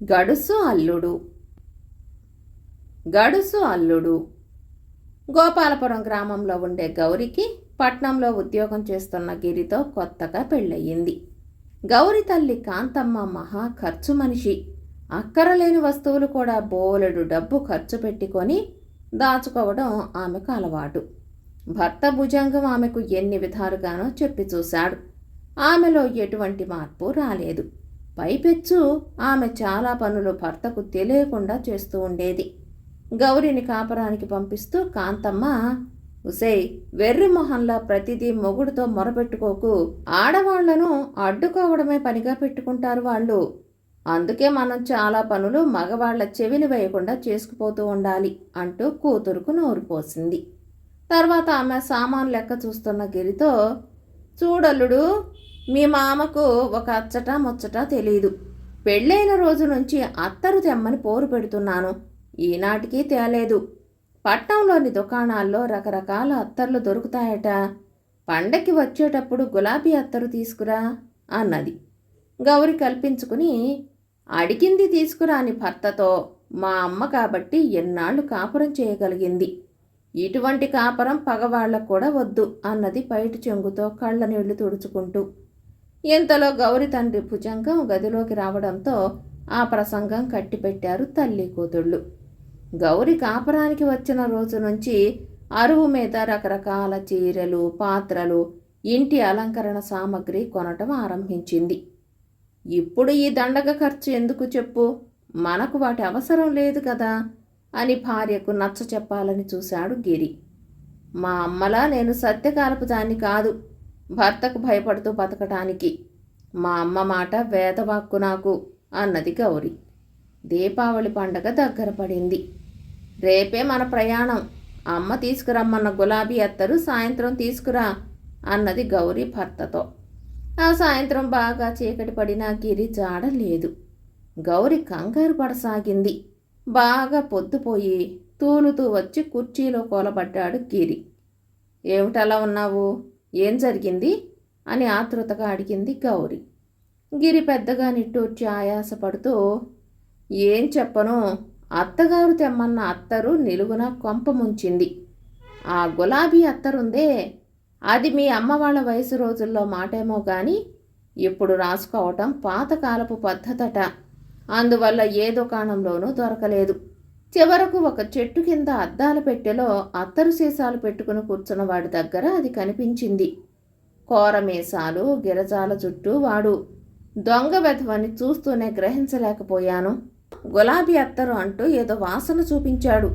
గడుసు అల్లుడు. గడుసు అల్లుడు. గోపాలపురం గ్రామంలో ఉండే గౌరికి పట్నంలో ఉద్యోగం చేస్తున్న గిరితో కొత్తగా పెళ్ళయింది. గౌరి తల్లి కాంతమ్మ మహా ఖర్చు మనిషి. అక్కరలేని వస్తువులు కూడా బోలెడు డబ్బు ఖర్చు పెట్టుకొని దాచుకోవడం ఆమెకు అలవాటు. భర్త భుజంగం ఆమెకు ఎన్ని విధాలుగానో చెప్పి చూశాడు. ఆమెలో ఎటువంటి మార్పు రాలేదు. పైపెచ్చు ఆమె చాలా పనులు భర్తకు తెలియకుండా చేస్తూ ఉండేది. గౌరిని కాపరానికి పంపిస్తూ కాంతమ్మ ఉసేయ్ వెర్రి మొహంలా ప్రతిదీ మొగుడుతో మొరపెట్టుకోకు. ఆడవాళ్ళను అడ్డుకోవడమే పనిగా పెట్టుకుంటారు వాళ్ళు. అందుకే మనం చాలా పనులు మగవాళ్ళ చెవిని వేయకుండా చేసుకుపోతూ ఉండాలి అంటూ కూతురుకు నోరు పోసింది. తర్వాత ఆమె సామాన్ లెక్క చూస్తున్న గిరితో చూడల్లుడు మీ మామకు ఒక అచ్చట ముచ్చట తెలియదు పెళ్ళైన రోజు నుంచి అత్తరు తెమ్మని పోరు పెడుతున్నాను. ఈనాటికి తేలేదు. పట్నంలోని దుకాణాల్లో రకరకాల అత్తర్లు దొరుకుతాయట. పండక్కి వచ్చేటప్పుడు గులాబీ అత్తరు తీసుకురా అన్నది. గౌరి కల్పించుకుని అడిగింది తీసుకురాని భర్తతో మా అమ్మ కాబట్టి ఎన్నాళ్ళు కాపురం చేయగలిగింది. ఇటువంటి కాపురం పగవాళ్ళకు కూడా వద్దు అన్నది పైటి చెంగుతో కళ్ళ నీళ్ళు తుడుచుకుంటూ ఇంతలో గౌరి తండ్రి భుజంగం గదిలోకి రావడంతో ఆ ప్రసంగం కట్టిపెట్టారు తల్లి కూతుళ్ళు. గౌరి కాపురానికి వచ్చిన రోజు నుంచి అరువు మీద రకరకాల చీరలు పాత్రలు ఇంటి అలంకరణ సామగ్రి కొనటం ఆరంభించింది. ఇప్పుడు ఈ దండగ ఖర్చు ఎందుకు చెప్పు? మనకు వాటి అవసరం లేదు కదా అని భార్యకు నచ్చ చెప్పాలని చూశాడు గిరి. మా అమ్మలా నేను సత్యకాలపు దాన్ని కాదు భర్తకు భయపడుతూ బతకటానికి. మా అమ్మ మాట వేదవాక్కు నాకు అన్నది గౌరి. దీపావళి పండగ దగ్గర పడింది. రేపే మన ప్రయాణం. అమ్మ తీసుకురమ్మన్న గులాబీ అత్తరు సాయంత్రం తీసుకురా అన్నది గౌరీ భర్తతో. ఆ సాయంత్రం బాగా చీకటి పడినా గిరి జాడ లేదు. గౌరి కంగారు పడసాగింది. బాగా పొద్దుపోయి తూలుతూ వచ్చి కుర్చీలో కూలబడ్డాడు గిరి. ఏమిటలా ఉన్నావు? ఏం జరిగింది? అని ఆతృతగా అడిగింది గౌరి. గిరి పెద్దగా నిట్టూర్చి ఆయాసపడుతూ ఏం చెప్పను? అత్తగారు తెమ్మన్న అత్తరు నిలువున కొంప ముంచింది. ఆ గులాబీ అత్తరుందే. అది మీ అమ్మ వాళ్ళ వయసు రోజుల్లో మాటేమో కానీ ఇప్పుడు రాసుకోవటం పాతకాలపు పద్ధతట. అందువల్ల ఏ దుకాణంలోనూ దొరకలేదు. చివరకు ఒక చెట్టు కింద అద్దాల పెట్టెలో అత్తరు సీసాలు పెట్టుకుని కూర్చున్న వాడి దగ్గర అది కనిపించింది. కోరమేసాలు గిరజాల చుట్టూ వాడు. దొంగ వెధవని చూస్తూనే గ్రహించలేకపోయాను. గులాబీ అత్తరు అంటూ ఏదో వాసన చూపించాడు.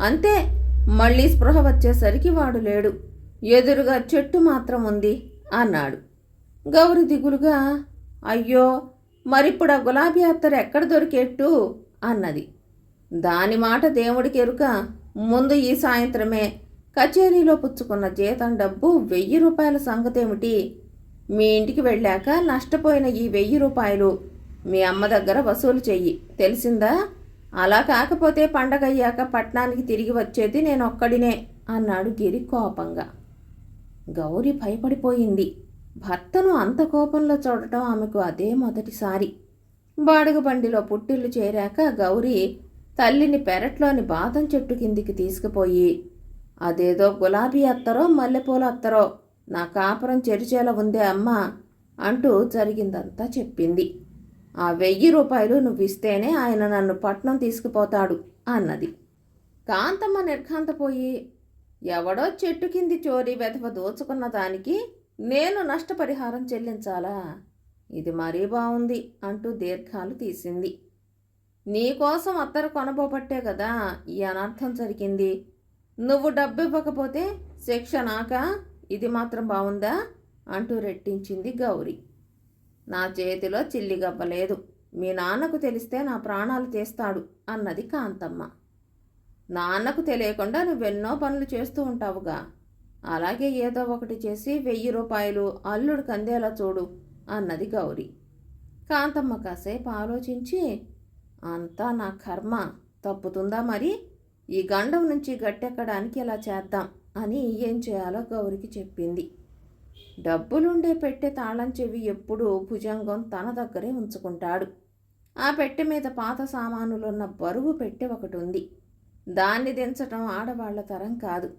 అంతే మళ్ళీ స్పృహ వచ్చేసరికి వాడు లేడు. ఎదురుగా చెట్టు మాత్రం ఉంది అన్నాడు. గౌరి దిగులుగా అయ్యో మరిప్పుడు ఆ గులాబీ అత్తరు ఎక్కడ దొరికేట్టు? అన్నది. దాని మాట దేవుడికి ఎరుక. ముందు ఈ సాయంత్రమే కచేరీలో పుచ్చుకున్న జీతం డబ్బు వెయ్యి రూపాయల సంగతేమిటి? మీ ఇంటికి వెళ్ళాక నష్టపోయిన ఈ వెయ్యి రూపాయలు మీ అమ్మ దగ్గర వసూలు చెయ్యి. తెలిసిందా? అలా కాకపోతే పండగ అయ్యాక పట్నానికి తిరిగి వచ్చేది నేను ఒక్కడినే అన్నాడు గిరి కోపంగా. గౌరి భయపడిపోయింది. భర్తను అంత కోపంలో చూడటం ఆమెకు అదే మొదటిసారి. బాడుగ బండిలో పుట్టిల్లు చేరాక గౌరి తల్లిని పెరట్లోని బాదం చెట్టు కిందికి తీసుకుపోయి అదేదో గులాబీ అత్తరో మల్లెపూల అత్తరో నా కాపురం చెరిచేల ఉందే అమ్మా అంటూ జరిగిందంతా చెప్పింది. ఆ వెయ్యి రూపాయలు నువ్వు ఇస్తేనే ఆయన నన్ను పట్నం తీసుకుపోతాడు అన్నది. కాంతమ్మ నిర్ఘాంతపోయి ఎవడో చెట్టు కింది చోరీ వెధవ దోచుకున్న దానికి నేను నష్టపరిహారం చెల్లించాలా? ఇది మరీ బాగుంది అంటూ దీర్ఘాలు తీసింది. నీకోసం అత్తరు కొనబోబట్టే కదా ఈ అనర్థం జరిగింది. నువ్వు డబ్బు ఇవ్వకపోతే శిక్ష నాక? ఇది మాత్రం బాగుందా అంటూ రెట్టించింది గౌరి. నా చేతిలో చిల్లిగవ్వలేదు మీ నాన్నకు తెలిస్తే నా ప్రాణాలు తీస్తాడు అన్నది కాంతమ్మ. నాన్నకు తెలియకుండా నువ్వెన్నో పనులు చేస్తూ ఉంటావుగా. అలాగే ఏదో ఒకటి చేసి వెయ్యి రూపాయలు అల్లుడు కందేలా చూడు అన్నది గౌరి. కాంతమ్మ కాసేపు ఆలోచించి అంతా నా కర్మ. తప్పుతుందా మరి? ఈ గండం నుంచి గట్టెక్కడానికి ఇలా చేద్దాం? అని ఏం చేయాలో గౌరికి చెప్పింది. డబ్బులుండే పెట్టె తాళం చెవి ఎప్పుడూ భుజంగం తన దగ్గరే ఉంచుకుంటాడు. ఆ పెట్టె మీద పాత సామానులున్న బరువు పెట్టె ఒకటి ఉంది దాన్ని దించటం ఆడవాళ్ళ తరం కాదు.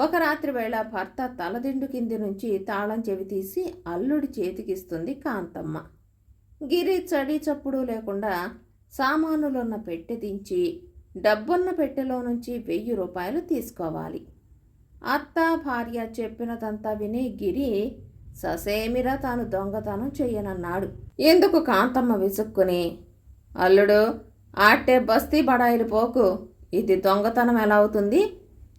ఒక రాత్రి వేళ భర్త తలదిండు కింది నుంచి తాళం చెవి తీసి అల్లుడి చేతికిస్తుంది కాంతమ్మ. గిరి చడి చప్పుడు లేకుండా సామానులున్న పెట్టె దించి డబ్బున్న పెట్టెలో నుంచి వెయ్యి రూపాయలు తీసుకోవాలి. అత్త భార్య చెప్పినదంతా విని గిరి ససేమిరా తాను దొంగతనం చెయ్యనన్నాడు. ఎందుకు కాంతమ్మ విసుక్కుని? అల్లుడు ఆట్టే బస్తీ బడాయిలు పోకు. ఇది దొంగతనం ఎలా అవుతుంది?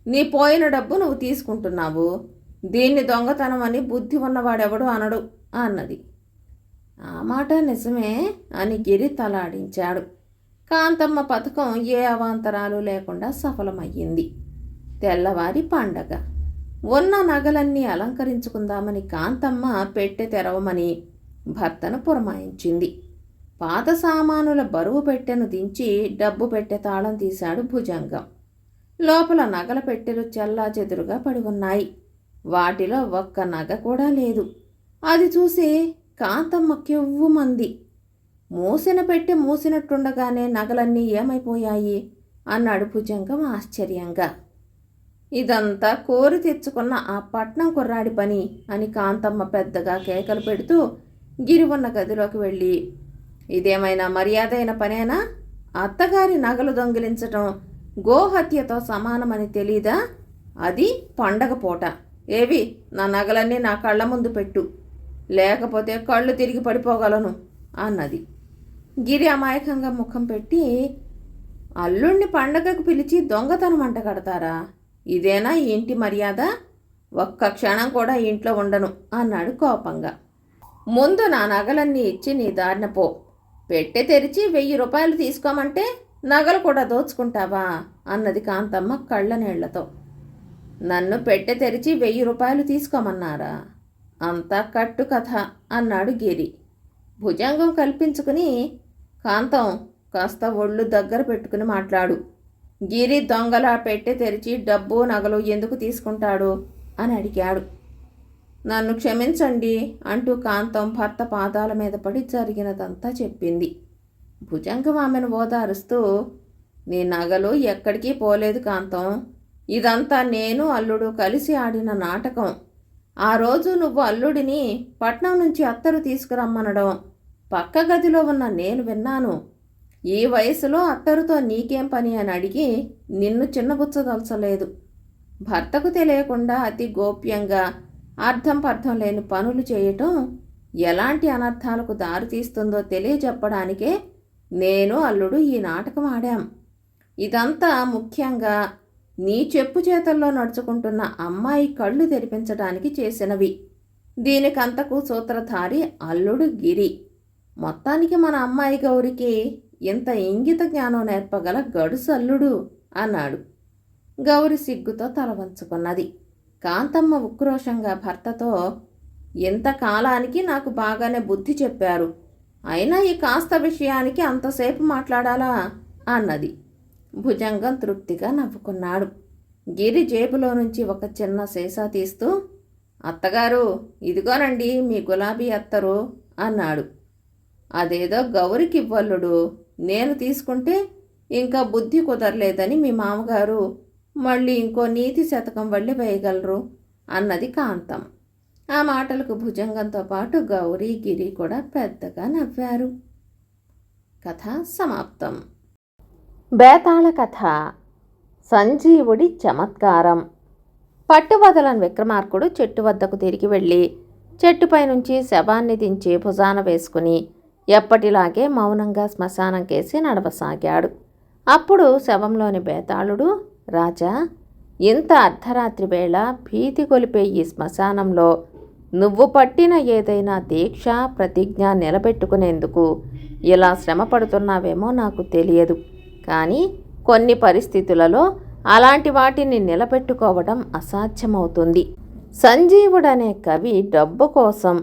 నీ పోయిన డబ్బు నువ్వు తీసుకుంటున్నావు. దీన్ని దొంగతనం అని బుద్ధి ఉన్నవాడెవడు అనడు అన్నది. ఆ మాట నిజమే అని గిరి తలాడించాడు. కాంతమ్మ పథకం ఏ అవాంతరాలు లేకుండా సఫలమయ్యింది. తెల్లవారి పండగ. ఉన్న నగలన్నీ అలంకరించుకుందామని కాంతమ్మ పెట్టె తెరవమని భర్తను పురమాయించింది. పాత సామానుల బరువు పెట్టెను దించి డబ్బు పెట్టె తాళం తీశాడు భుజంగం. లోపల నగల పెట్టెలు చెల్లా చెదురుగా పడి ఉన్నాయి. వాటిలో ఒక్క నగ కూడా లేదు. అది చూసి కాంతమ్మ కెవ్వుమంది మూసిన పెట్టి మూసినట్టుండగానే నగలన్నీ ఏమైపోయాయి? అన్నాడు భుజంగం ఆశ్చర్యంగా. ఇదంతా కోరి తెచ్చుకున్న ఆ పట్నం కుర్రాడి పని అని కాంతమ్మ పెద్దగా కేకలు పెడుతూ గిరి ఉన్న గదిలోకి వెళ్ళి. ఇదేమైనా మర్యాదైన పనేనా? అత్తగారి నగలు దొంగిలించటం గోహత్యతో సమానమని తెలీదా? అది పండగ పూట. ఏవి? నా నగలన్నీ నా కళ్ళ ముందు పెట్టు. లేకపోతే కళ్ళు తిరిగి పడిపోగలను అన్నది. గిరి అమాయకంగా ముఖం పెట్టి అల్లుణ్ణి పండగకు పిలిచి దొంగతనం అంట కడతారా? ఇదేనా ఈ ఇంటి మర్యాద? ఒక్క క్షణం కూడా ఇంట్లో ఉండను అన్నాడు కోపంగా. ముందు నా నగలన్నీ ఇచ్చి నీ దారిన పో. పెట్టె తెరిచి వెయ్యి రూపాయలు తీసుకోమంటే నగలు కూడా దోచుకుంటావా? అన్నది కాంతమ్మ కళ్ళ నీళ్ళతో నన్ను పెట్టె తెరిచి వెయ్యి రూపాయలు తీసుకోమన్నారా? అంతా కట్టు కథ అన్నాడు గిరి. భుజంగం కల్పించుకుని కాంతం కాస్త ఒళ్ళు దగ్గర పెట్టుకుని మాట్లాడు. గిరి దొంగలా పెట్టి తెరిచి డబ్బు నగలు ఎందుకు తీసుకుంటాడు అని అడిగాడు. నన్ను క్షమించండి అంటూ కాంతం భర్త పాదాల మీద పడి జరిగినదంతా చెప్పింది. భుజంగం ఆమెను ఓదారుస్తూ నీ నగలు ఎక్కడికి పోలేదు కాంతం. ఇదంతా నేను అల్లుడు కలిసి ఆడిన నాటకం. ఆ రోజు నువ్వు అల్లుడిని పట్నం నుంచి అత్తరు తీసుకురమ్మనడం. పక్క గదిలో ఉన్న నేను విన్నాను. ఈ వయసులో అత్తరుతో నీకేం పని అని అడిగి నిన్ను చిన్నబుచ్చదలచలేదు భర్తకు తెలియకుండా అతి గోప్యంగా అర్థం పర్థం లేని పనులు చేయటం ఎలాంటి అనర్థాలకు దారితీస్తుందో తెలియజెప్పడానికే నేను అల్లుడు ఈ నాటకం ఆడాం. ఇదంతా ముఖ్యంగా నీ చెప్పు చేతల్లో నడుచుకుంటున్న అమ్మాయి కళ్ళు తెరిపించడానికి చేసినవి. దీనికంతకు సూత్రధారి అల్లుడు గిరి. మొత్తానికి మన అమ్మాయి గౌరికి ఇంత ఇంగిత జ్ఞానం నేర్పగల గడుసు అల్లుడు అన్నాడు. గౌరి సిగ్గుతో తలవంచుకున్నది కాంతమ్మ ఉక్రోషంగా భర్తతో ఇంతకాలానికి నాకు బాగానే బుద్ధి చెప్పారు. అయినా ఈ కాస్త విషయానికి అంతసేపు మాట్లాడాలా? అన్నది. భుజంగం తృప్తిగా నవ్వుకున్నాడు. గిరి జేబులో నుంచి ఒక చిన్న సీసా తీస్తూ అత్తగారు ఇదిగోనండి మీ గులాబీ అత్తరు అన్నాడు. అదేదో గౌరికి ఇవ్వల్లుడు నేను తీసుకుంటే ఇంకా బుద్ధి కుదరలేదని మీ మామగారు మళ్ళీ ఇంకో నీతి శతకం వల్లి వేయగలరు అన్నది కాంతం. ఆ మాటలకు భుజంగంతో పాటు గౌరీ గిరి కూడా పెద్దగా నవ్వారు. కథ సమాప్తం. బేతాళ కథ సంజీవుడి చమత్కారం. పట్టువదలని విక్రమార్కుడు చెట్టు వద్దకు తిరిగి వెళ్ళి చెట్టుపై నుంచి శవాన్ని దించి భుజాన వేసుకుని ఎప్పటిలాగే మౌనంగా శ్మశానం కేసి నడవసాగాడు. అప్పుడు శవంలోని బేతాళుడు రాజా ఇంత అర్ధరాత్రి వేళ భీతి కొలిపే ఈ శ్మశానంలో నువ్వు పట్టిన ఏదైనా దీక్ష ప్రతిజ్ఞ నిలబెట్టుకునేందుకు ఇలా శ్రమ పడుతున్నావేమో నాకు తెలియదు. కానీ కొన్ని పరిస్థితులలో అలాంటి వాటిని నిలబెట్టుకోవడం అసాధ్యమవుతుంది. సంజీవుడనే కవి డబ్బు కోసం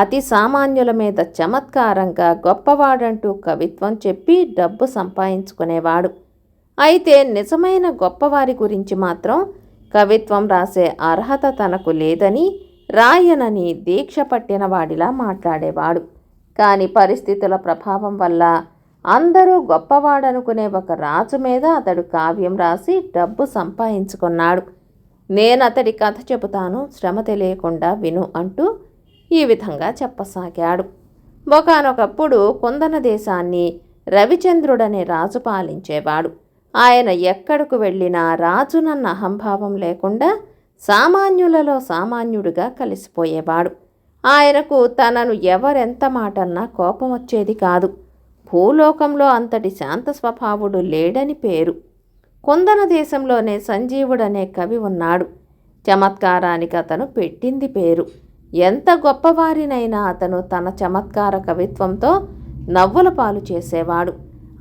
అతి సామాన్యుల మీద చమత్కారంగా గొప్పవాడంటూ కవిత్వం చెప్పి డబ్బు సంపాదించుకునేవాడు. అయితే నిజమైన గొప్పవారి గురించి మాత్రం కవిత్వం రాసే అర్హత తనకు లేదని రాయనని దీక్ష పట్టిన వాడిలా మాట్లాడేవాడు. కానీ పరిస్థితుల ప్రభావం వల్ల అందరూ గొప్పవాడనుకునే ఒక రాజు మీద అతడు కావ్యం రాసి డబ్బు సంపాదించుకున్నాడు. నేను అతడి కథ చెబుతాను శ్రమ తెలియకుండా విను అంటూ ఈ విధంగా చెప్పసాగాడు. ఒకనొకప్పుడు కుందన దేశాన్ని రవిచంద్రుడనే రాజు పాలించేవాడు. ఆయన ఎక్కడకు వెళ్ళినా రాజునన్న అహంభావం లేకుండా సామాన్యులలో సామాన్యుడిగా కలిసిపోయేవాడు. ఆయనకు తనను ఎవరెంత మాటన్నా కోపం వచ్చేది కాదు. భూలోకంలో అంతటి శాంత స్వభావుడు లేడని పేరు. కొందన దేశంలోనే సంజీవుడనే కవి ఉన్నాడు. చమత్కారానికి అతను పెట్టింది పేరు. ఎంత గొప్పవారినైనా అతను తన చమత్కార కవిత్వంతో నవ్వుల పాలు చేసేవాడు.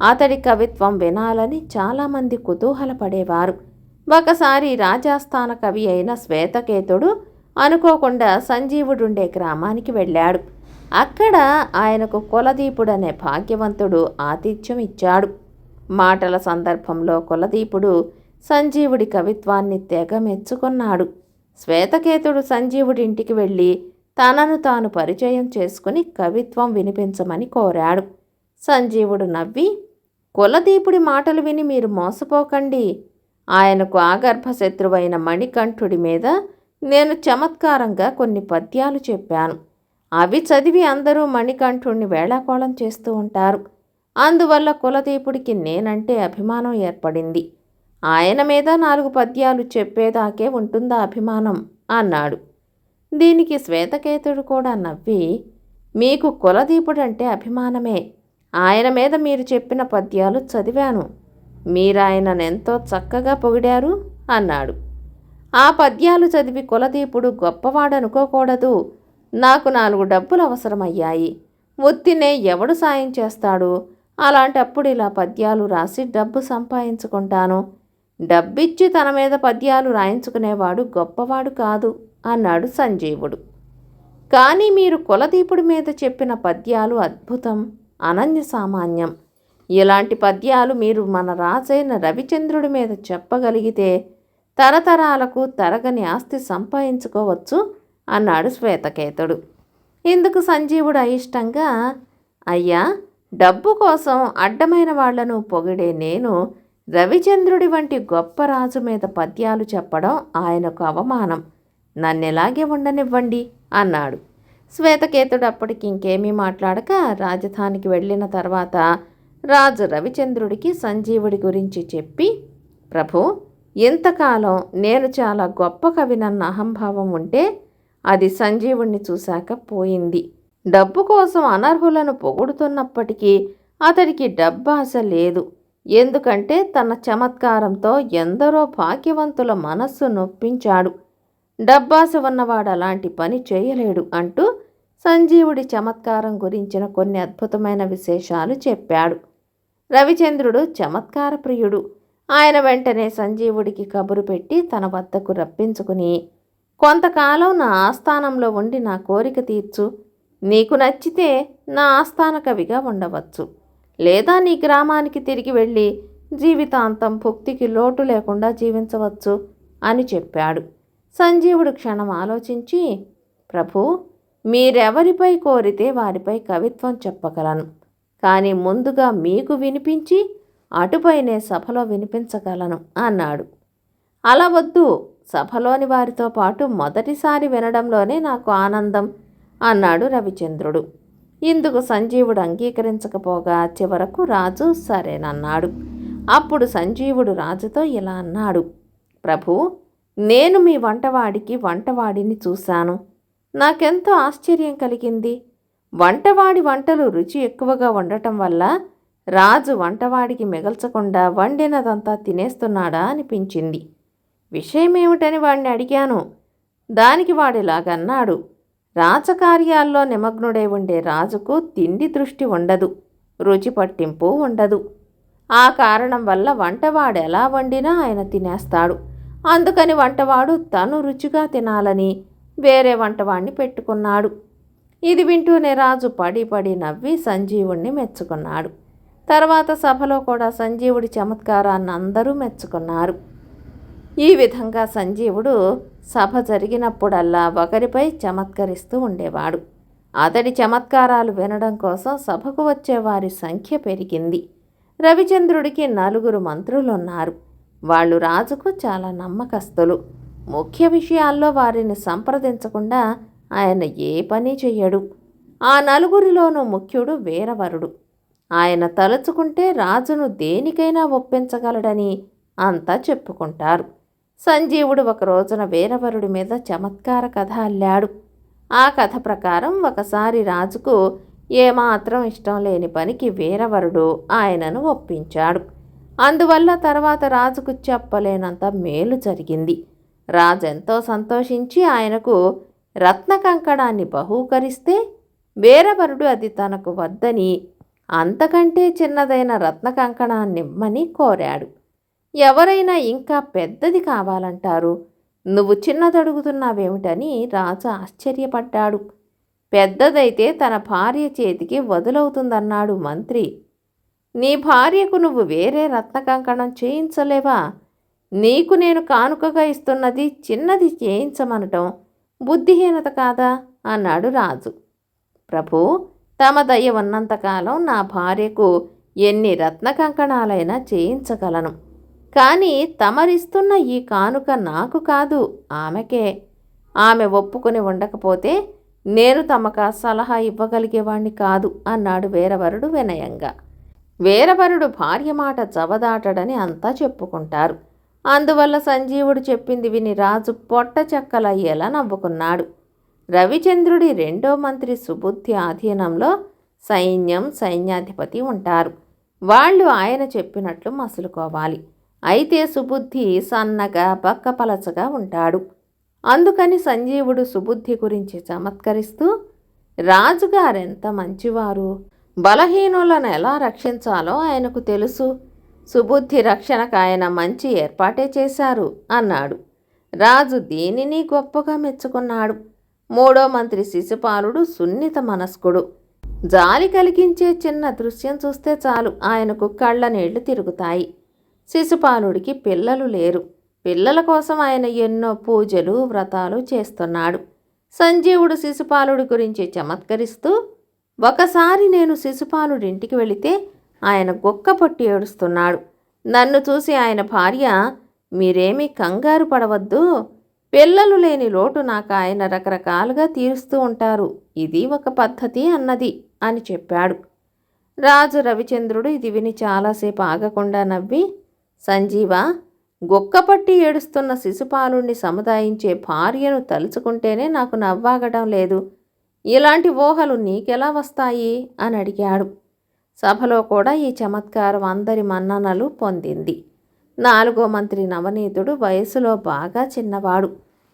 అతడి కవిత్వం వినాలని చాలామంది కుతూహలపడేవారు. ఒకసారి రాజాస్థాన కవి అయిన శ్వేతకేతుడు అనుకోకుండా సంజీవుడుండే గ్రామానికి వెళ్ళాడు. అక్కడ ఆయనకు కులదీపుడనే భాగ్యవంతుడు ఆతిథ్యం ఇచ్చాడు. మాటల సందర్భంలో కులదీపుడు సంజీవుడి కవిత్వాన్ని తెగ మెచ్చుకున్నాడు. శ్వేతకేతుడు సంజీవుడింటికి వెళ్ళి తనను తాను పరిచయం చేసుకుని కవిత్వం వినిపించమని కోరాడు. సంజీవుడు నవ్వి కులదీపుడి మాటలు విని మీరు మోసపోకండి. ఆయనకు ఆగర్భ శత్రువైన మణికంఠుడి మీద నేను చమత్కారంగా కొన్ని పద్యాలు చెప్పాను. అవి చదివి అందరూ మణికంఠుణ్ణి వేళాకోళం చేస్తూ ఉంటారు. అందువల్ల కులదీపుడికి నేనంటే అభిమానం ఏర్పడింది. ఆయన మీద నాలుగు పద్యాలు చెప్పేదాకే ఉంటుందా అభిమానం? అన్నాడు. దీనికి శ్వేతకేతుడు కూడా నవ్వి మీకు కులదీపుడంటే అభిమానమే. ఆయన మీద మీరు చెప్పిన పద్యాలు చదివాను. మీరాయననెంతో చక్కగా పొగిడారు? అన్నాడు. ఆ పద్యాలు చదివి కులదీపుడు గొప్పవాడనుకోకూడదు. నాకు నాలుగు డబ్బులు అవసరమయ్యాయి. ఒత్తినే ఎవడు సాయం చేస్తాడు? అలాంటప్పుడు ఇలా పద్యాలు రాసి డబ్బు సంపాదించుకుంటాను. డబ్బిచ్చి తన మీద పద్యాలు రాయించుకునేవాడు గొప్పవాడు కాదు అన్నాడు సంజీవుడు. కానీ మీరు కులదీపుడి మీద చెప్పిన పద్యాలు అద్భుతం అనన్య సామాన్యం. ఇలాంటి పద్యాలు మీరు మన రాజైన రవిచంద్రుడి మీద చెప్పగలిగితే తరతరాలకు తరగని ఆస్తి సంపాదించుకోవచ్చు అన్నాడు శ్వేతకేతుడు. ఇందుకు సంజీవుడు అయిష్టంగా అయ్యా డబ్బు కోసం అడ్డమైన వాళ్ళను పొగిడే నేను రవిచంద్రుడి వంటి గొప్ప రాజు మీద పద్యాలు చెప్పడం ఆయనకు అవమానం. నన్నెలాగే ఉండనివ్వండి అన్నాడు. శ్వేతకేతుడు అప్పటికి ఇంకేమీ మాట్లాడక రాజధానికి వెళ్ళిన తర్వాత రాజు రవిచంద్రుడికి సంజీవుడి గురించి చెప్పి ప్రభు ఇంతకాలం నేను చాలా గొప్ప కవినన్న అహంభావం ఉంటే అది సంజీవుణ్ణి చూశాక పోయింది. డబ్బు కోసం అనర్హులను పొగుడుతున్నప్పటికీ అతడికి డబ్బాస లేదు. ఎందుకంటే తన చమత్కారంతో ఎందరో భాగ్యవంతుల మనస్సు నొప్పించాడు. డబ్బాస ఉన్నవాడు అలాంటి పని చేయలేడు అంటూ సంజీవుడి చమత్కారం గురించిన కొన్ని అద్భుతమైన విశేషాలు చెప్పాడు. రవిచంద్రుడు చమత్కార ప్రియుడు ఆయన వెంటనే సంజీవుడికి కబురు పెట్టి తన వద్దకు రప్పించుకుని కొంతకాలం నా ఆస్థానంలో ఉండి నా కోరిక తీర్చు. నీకు నచ్చితే నా ఆస్థాన కవిగా ఉండవచ్చు. లేదా నీ గ్రామానికి తిరిగి వెళ్ళి జీవితాంతం భుక్తికి లోటు లేకుండా జీవించవచ్చు అని చెప్పాడు. సంజీవుడు క్షణం ఆలోచించి ప్రభు మీరెవరిపై కోరితే వారిపై కవిత్వం చెప్పగలను. కానీ ముందుగా మీకు వినిపించి అటుపైనే సభలో వినిపించగలను అన్నాడు. అలా వద్దు. సభలోని వారితో పాటు మొదటిసారి వినడంలోనే నాకు ఆనందం అన్నాడు రవిచంద్రుడు. ఇందుకు సంజీవుడు అంగీకరించకపోగా చివరకు రాజు సరేనన్నాడు. అప్పుడు సంజీవుడు రాజుతో ఇలా అన్నాడు. ప్రభు నేను మీ వంటవాడికి వంటవాడిని చూశాను. నాకెంతో ఆశ్చర్యం కలిగింది. వంటవాడి వంటలు రుచి ఎక్కువగా ఉండటం వల్ల రాజు వంటవాడికి మిగల్చకుండా వండినదంతా తినేస్తున్నాడా అనిపించింది. విషయం ఏమిటని వాడిని అడిగాను. దానికి వాడిలాగన్నాడు. రాజకార్యాల్లో నిమగ్నుడై ఉండే రాజుకు తిండి దృష్టి ఉండదు రుచి పట్టింపు ఉండదు. ఆ కారణం వల్ల వంటవాడు ఎలా వండినా ఆయన తినేస్తాడు. అందుకని వంటవాడు తను రుచిగా తినాలని వేరే వంటవాణ్ణి పెట్టుకున్నాడు. ఇది వింటూనే రాజు పడి పడి నవ్వి సంజీవుణ్ణి మెచ్చుకున్నాడు. తర్వాత సభలో కూడా సంజీవుడి చమత్కారాన్ని అందరూ మెచ్చుకున్నారు. ఈ విధంగా సంజీవుడు సభ జరిగినప్పుడల్లా ఒకరిపై చమత్కరిస్తూ ఉండేవాడు. అతడి చమత్కారాలు వినడం కోసం సభకు వచ్చేవారి సంఖ్య పెరిగింది. రవిచంద్రుడికి నలుగురు మంత్రులున్నారు. వాళ్ళు రాజుకు చాలా నమ్మకస్తులు. ముఖ్య విషయాల్లో వారిని సంప్రదించకుండా ఆయన ఏ పని చెయ్యడు. ఆ నలుగురిలోనూ ముఖ్యుడు వీరవరుడు. ఆయన తలుచుకుంటే రాజును దేనికైనా ఒప్పించగలడని అంతా చెప్పుకుంటారు. సంజీవుడు ఒక రోజున వీరవరుడి మీద చమత్కార కథ అల్లాడు. ఆ కథ ప్రకారం ఒకసారి రాజుకు ఏమాత్రం ఇష్టం లేని పనికి వీరవరుడు ఆయనను ఒప్పించాడు. అందువల్ల తర్వాత రాజుకు చెప్పలేనంత మేలు జరిగింది. రాజు ఎంతో సంతోషించి ఆయనకు రత్న కంకణాన్ని బహూకరిస్తే వీరవరుడు అది తనకు వద్దని అంతకంటే చిన్నదైన రత్న కంకణాన్నిమ్మని కోరాడు. ఎవరైనా ఇంకా పెద్దది కావాలంటారు. నువ్వు చిన్నదడుగుతున్నావేమిటని రాజు ఆశ్చర్యపడ్డాడు. పెద్దదైతే తన భార్య చేతికి వదులవుతుందన్నాడు మంత్రి. నీ భార్యకు నువ్వు వేరే రత్న కంకణం చేయించలేవా? నీకు నేను కానుకగా ఇస్తున్నది చిన్నది చేయించమనటం బుద్ధిహీనత కాదా? అన్నాడు రాజు. ప్రభు తమ దయ ఉన్నంతకాలం నా భార్యకు ఎన్ని రత్న కంకణాలైనా చేయించగలను. కానీ తమరిస్తున్న ఈ కానుక నాకు కాదు ఆమెకే. ఆమె ఒప్పుకొని ఉండకపోతే నేను తమకు సలహా ఇవ్వగలిగేవాణ్ణి కాదు అన్నాడు వీరవరుడు వినయంగా. వీరవరుడు భార్య మాట జవదాటడని అంతా చెప్పుకుంటారు. అందువల్ల సంజీవుడు చెప్పింది విని రాజు పొట్ట చెక్కలయ్యేలా నవ్వుకున్నాడు. రవిచంద్రుడి రెండో మంత్రి సుబుద్ధి ఆధీనంలో సైన్యం సైన్యాధిపతి ఉంటారు. వాళ్ళు ఆయన చెప్పినట్లు మసులుకోవాలి. అయితే సుబుద్ధి సన్నగా బక్కపలచగా ఉంటాడు. అందుకని సంజీవుడు సుబుద్ధి గురించి చమత్కరిస్తూ రాజుగారెంత మంచివారు? బలహీనులను ఎలా రక్షించాలో ఆయనకు తెలుసు. సుబుద్ధి రక్షణకు ఆయన మంచి ఏర్పాటే చేశారు అన్నాడు. రాజు దీనిని గొప్పగా మెచ్చుకున్నాడు. మూడో మంత్రి శిశుపాలుడు సున్నిత మనస్కుడు. జాలి కలిగించే చిన్న దృశ్యం చూస్తే చాలు. ఆయనకు కళ్ళ నీళ్ళు తిరుగుతాయి. శిశుపాలుడికి పిల్లలు లేరు. పిల్లల కోసం ఆయన ఎన్నో పూజలు వ్రతాలు చేస్తున్నాడు. సంజీవుడు శిశుపాలుడి గురించి చమత్కరిస్తూ ఒకసారి నేను శిశుపాలుడింటికి వెళితే ఆయన గొక్క పట్టి ఏడుస్తున్నాడు. నన్ను చూసి ఆయన భార్య మీరేమీ కంగారు పడవద్దు. పిల్లలు లేని లోటు నాకు ఆయన రకరకాలుగా తీరుస్తూ ఉంటారు. ఇది ఒక పద్ధతి అన్నది అని చెప్పాడు. రాజు రవిచంద్రుడు ఇది విని చాలాసేపు ఆగకుండా నవ్వి సంజీవ గొక్కపట్టి ఏడుస్తున్న శిశుపాలుణ్ణి సముదాయించే భార్యను తలుచుకుంటేనే నాకు నవ్వాగడం లేదు. ఇలాంటి ఊహలు నీకెలా వస్తాయి? అని అడిగాడు. సభలో కూడా ఈ చమత్కారం అందరి మన్ననలు పొందింది. నాలుగో మంత్రి నవనీతుడు వయసులో బాగా చిన్నవాడు.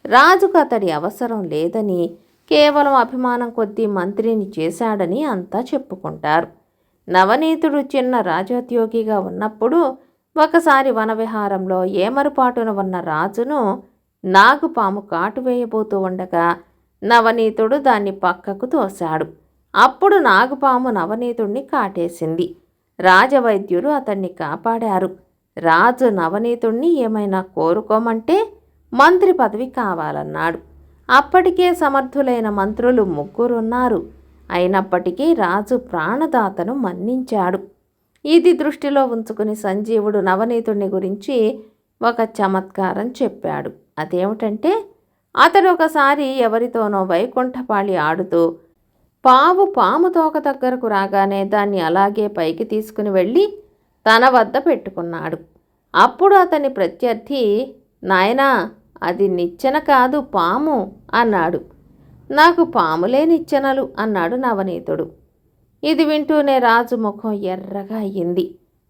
రాజుకు అతడి అవసరం లేదని కేవలం అభిమానం కొద్దీ మంత్రిని చేశాడని అంతా చెప్పుకుంటారు. నవనీతుడు చిన్న రాజోద్యోగిగా ఉన్నప్పుడు ఒకసారి వనవిహారంలో ఏమరుపాటున ఉన్న రాజును నాగుపాము కాటు వేయబోతూ ఉండగా నవనీతుడు దాన్ని పక్కకు తోశాడు. అప్పుడు నాగుపాము నవనీతుణ్ణి కాటేసింది. రాజవైద్యులు అతన్ని కాపాడారు. రాజు నవనీతుణ్ణి ఏమైనా కోరుకోమంటే మంత్రి పదవి కావాలన్నాడు. అప్పటికే సమర్థులైన మంత్రులు ముగ్గురున్నారు. అయినప్పటికీ రాజు ప్రాణదాతను మన్నించాడు. ఇది దృష్టిలో ఉంచుకుని సంజీవుడు నవనీతుడిని గురించి ఒక చమత్కారం చెప్పాడు. అదేమిటంటే అతడు ఒకసారి ఎవరితోనో వైకుంఠపాళి ఆడుతూ పావు పాము తోక దగ్గరకు రాగానే దాన్ని అలాగే పైకి తీసుకుని వెళ్ళి తన వద్ద పెట్టుకున్నాడు. అప్పుడు అతని ప్రత్యర్థి నాయనా అది నిచ్చెన కాదు పాము అన్నాడు. నాకు పాములే నిచ్చెనలు అన్నాడు నవనీతుడు. ఇది వింటూనే రాజు ముఖం ఎర్రగా అయ్యింది.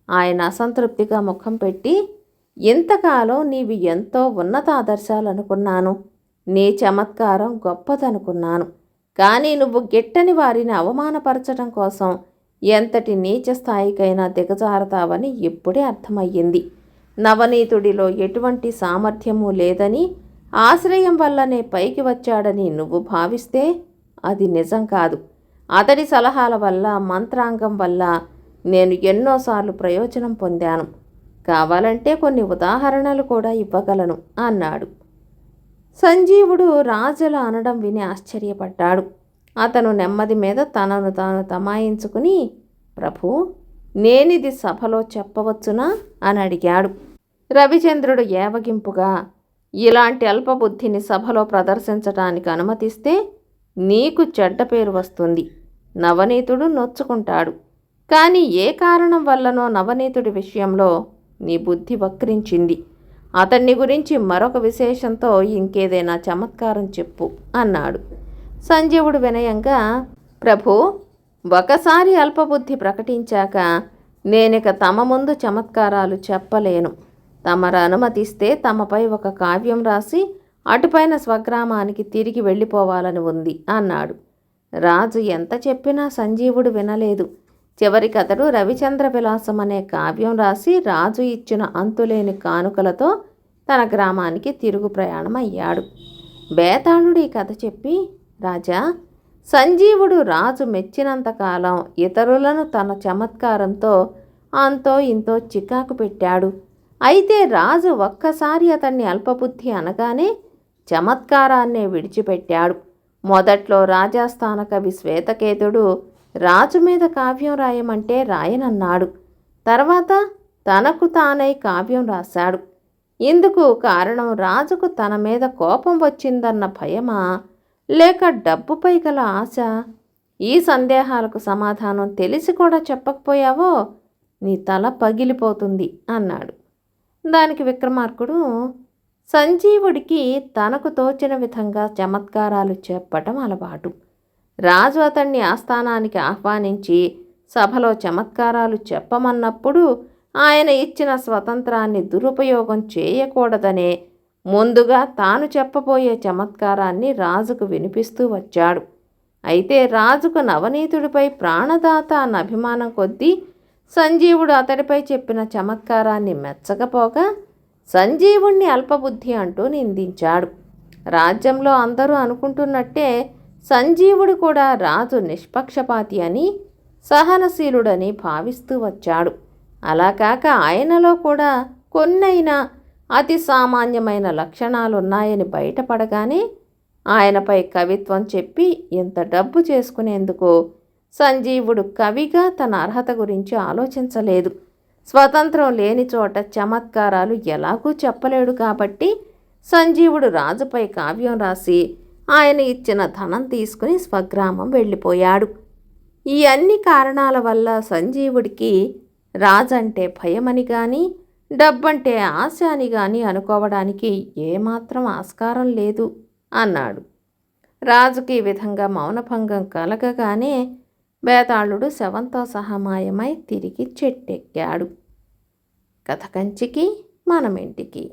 ఆయన అసంతృప్తిగా ముఖం పెట్టి ఇంతకాలం నీవి ఎంతో ఉన్నత ఆదర్శాలు అనుకున్నాను నీ చమత్కారం గొప్పదనుకున్నాను. కానీ నువ్వు గిట్టని వారిని అవమానపరచడం కోసం ఎంతటి నీచ స్థాయికైనా దిగజారతావని ఇప్పుడే అర్థమయ్యింది. నవనీతుడిలో ఎటువంటి సామర్థ్యము లేదని ఆశ్రయం వల్లనే పైకి వచ్చాడని నువ్వు భావిస్తే అది నిజం కాదు. అతడి సలహాల వల్ల మంత్రాంగం వల్ల నేను ఎన్నోసార్లు ప్రయోజనం పొందాను. కావాలంటే కొన్ని ఉదాహరణలు కూడా ఇవ్వగలను అన్నాడు. సంజీవుడు రాజుల అనడం విని ఆశ్చర్యపడ్డాడు. అతను నెమ్మది మీద తనను తాను తమాయించుకుని ప్రభు నేనిది సభలో చెప్పవచ్చునా? అని అడిగాడు. రవిచంద్రుడు ఏవగింపుగా ఇలాంటి అల్పబుద్ధిని సభలో ప్రదర్శించటానికి అనుమతిస్తే నీకు చెడ్డ పేరు వస్తుంది. నవనీతుడు నొచ్చుకుంటాడు. కానీ ఏ కారణం వల్లనో నవనీతుడి విషయంలో నీ బుద్ధి వక్రించింది. అతన్ని గురించి మరొక విశేషంతో ఇంకేదైనా చమత్కారం చెప్పు అన్నాడు. సంజీవుడు వినయంగా ప్రభు ఒకసారి అల్పబుద్ధి ప్రకటించాక నేనిక తమ ముందు చమత్కారాలు చెప్పలేను. తమరు అనుమతిస్తే తమపై ఒక కావ్యం రాసి అటుపైన స్వగ్రామానికి తిరిగి వెళ్ళిపోవాలని ఉంది అన్నాడు. రాజు ఎంత చెప్పినా సంజీవుడు వినలేదు. చివరికి అతడు రవిచంద్ర విలాసం అనే కావ్యం రాసి రాజు ఇచ్చిన అంతులేని కానుకలతో తన గ్రామానికి తిరుగు ప్రయాణం అయ్యాడు. బేతాళుడు ఈ కథ చెప్పి రాజా సంజీవుడు రాజు మెచ్చినంతకాలం ఇతరులను తన చమత్కారంతో అంతో ఇంతో చికాకు పెట్టాడు. అయితే రాజు ఒక్కసారి అతన్ని అల్పబుద్ధి అనగానే చమత్కారాన్నే విడిచిపెట్టాడు. మొదట్లో రాజాస్థాన కవి శ్వేతకేతుడు రాజు మీద కావ్యం రాయమంటే రాయనన్నాడు. తర్వాత తనకు తానై కావ్యం రాశాడు. ఇందుకు కారణం రాజుకు తన మీద కోపం వచ్చిందన్న భయమా లేక డబ్బుపై గల ఆశ? ఈ సందేహాలకు సమాధానం తెలిసి కూడా చెప్పకపోయావో? నీ తల పగిలిపోతుంది అన్నాడు. దానికి విక్రమార్కుడు సంజీవుడికి తనకు తోచిన విధంగా చమత్కారాలు చెప్పటం అలవాటు. రాజు అతన్ని ఆస్థానానికి ఆహ్వానించి సభలో చమత్కారాలు చెప్పమన్నప్పుడు ఆయన ఇచ్చిన స్వతంత్రాన్ని దురుపయోగం చేయకూడదనే ముందుగా తాను చెప్పబోయే చమత్కారాన్ని రాజుకు వినిపిస్తూ వచ్చాడు. అయితే రాజుకు నవనీతుడిపై ప్రాణదాత అన్న అభిమానం కొద్దీ సంజీవుడు అతడిపై చెప్పిన చమత్కారాన్ని మెచ్చకపోగా సంజీవుణ్ణి అల్పబుద్ధి అంటూ నిందించాడు. రాజ్యంలో అందరూ అనుకుంటున్నట్టే సంజీవుడు కూడా రాజు నిష్పక్షపాతి అని సహనశీలుడని భావిస్తూ వచ్చాడు. అలా కాక ఆయనలో కూడా కొన్నైనా అతి సామాన్యమైన లక్షణాలున్నాయని బయటపడగానే ఆయనపై కవిత్వం చెప్పి ఇంత డబ్బు చేసుకునేందుకు సంజీవుడు కవిగా తన అర్హత గురించి ఆలోచించలేదు. స్వతంత్రం లేని చోట చమత్కారాలు ఎలాగూ చెప్పలేడు కాబట్టి సంజీవుడు రాజుపై కావ్యం రాసి ఆయన ఇచ్చిన ధనం తీసుకుని స్వగ్రామం వెళ్ళిపోయాడు. ఈ అన్ని కారణాల వల్ల సంజీవుడికి రాజంటే భయమని కానీ డబ్బంటే ఆశ అని కానీ అనుకోవడానికి ఏమాత్రం ఆస్కారం లేదు అన్నాడు. రాజుకి ఈ విధంగా మౌనభంగం కలగగానే బేతాళుడు శవంతో సహా మాయమై తిరిగి చెట్టెక్కాడు. కథ కంచికి మనమింటికి.